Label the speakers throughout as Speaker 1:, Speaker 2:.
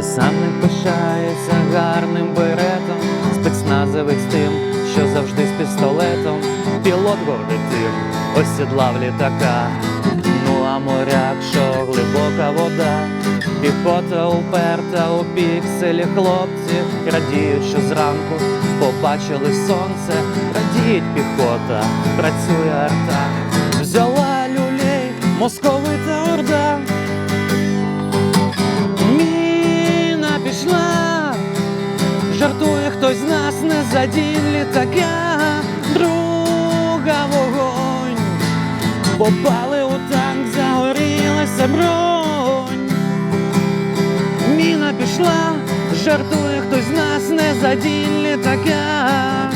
Speaker 1: Ти сам не пишаєшся гарним беретом, спецназовець тим, що завжди з пістолетом, пілот гордий тим, осідлав літака. Ну а моряк, що глибока вода, піхота уперта у пікселі хлопці, радіють, що зранку побачили сонце, радіють піхота, працює арта, взяла люлей, московита орда. Хтось з нас не задінь літака, друга вогонь, попали у танк, загорілася бронь. Міна пішла, жартує хтось з нас не задінь літака.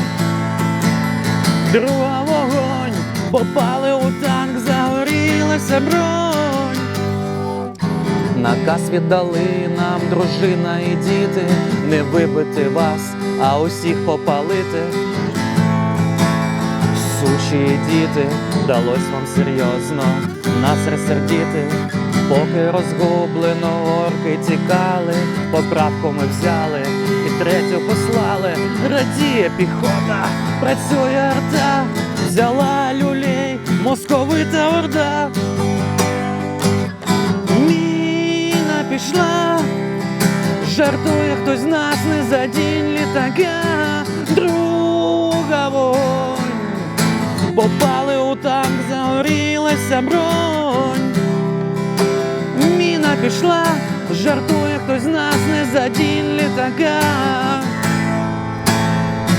Speaker 1: Друга вогонь, попали у танк, загорілася бронь. Наказ віддали нам дружина і діти, не вибити вас, а усіх попалити. Сучі діти, далось вам серйозно нас розсердіти, поки розгублено орки тікали, поправку ми взяли і третю послали. Радіє піхота, працює арта, взяла люлей, московита орда. Пішла, жартує хтось з нас не задінь літака, друга вогонь, попали у танк, загорілася бронь. Міна пішла, жартує хтось з нас не задінь літака.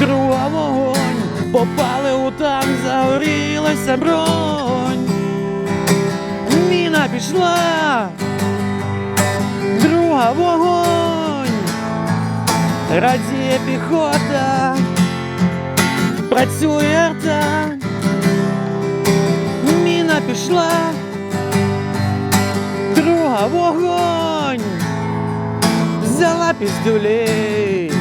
Speaker 1: Друга вогонь, попали у танк, загорілася бронь. Міна пішла, вогонь, радіє піхота, працює арта, міна пішла, друга вогонь, взяла москови